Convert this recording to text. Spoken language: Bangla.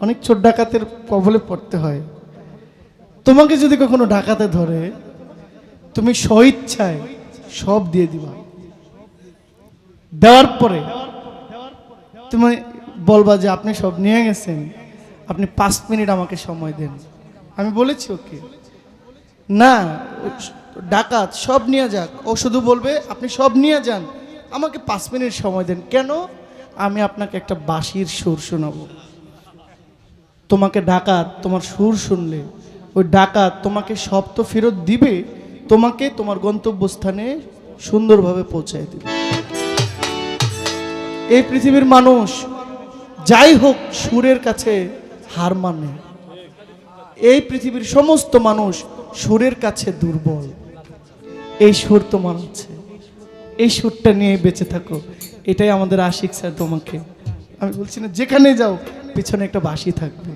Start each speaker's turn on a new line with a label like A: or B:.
A: অনেক চোর ডাকাতের কবলে পড়তে হয়। তোমাকে যদি কখনো ডাকাতে ধরে, তুমি স্বইচ্ছায় সব দিয়ে দিবা। দেওয়ার পরে তুমি বলবা যে আপনি সব নিয়ে গেছেন, আপনি পাঁচ মিনিট আমাকে সময় দেন। আমি বলেছি, ওকে। না, ডাকাত, সব নিয়ে যাক। ও শুধু বলবে, আপনি সব নিয়ে যান। আমাকে পাঁচ মিনিট সময় দেন। কেন? আমি আপনাকে একটা বাঁশির সুর শোনাবো। তোমাকে ডাকাত তোমার সুর শুনলে। ওই ডাকাত তোমাকে সব তো ফেরত দিবে, তোমাকে তোমার গন্তব্যস্থানে সুন্দরভাবে পৌঁছায় দিবে। এই পৃথিবীর মানুষ যাই হোক সুরের কাছে হার মানে। এই পৃথিবীর সমস্ত মানুষ সুরের কাছে দুর্বল। এই সুর তোমার আছে। এই সুরটা নিয়ে বেঁচে থাকো। এটাই আমাদের আশিক স্যার তোমাকে আমি বলছি না যেখানে যাও পিছনে একটা বাসি থাকবে।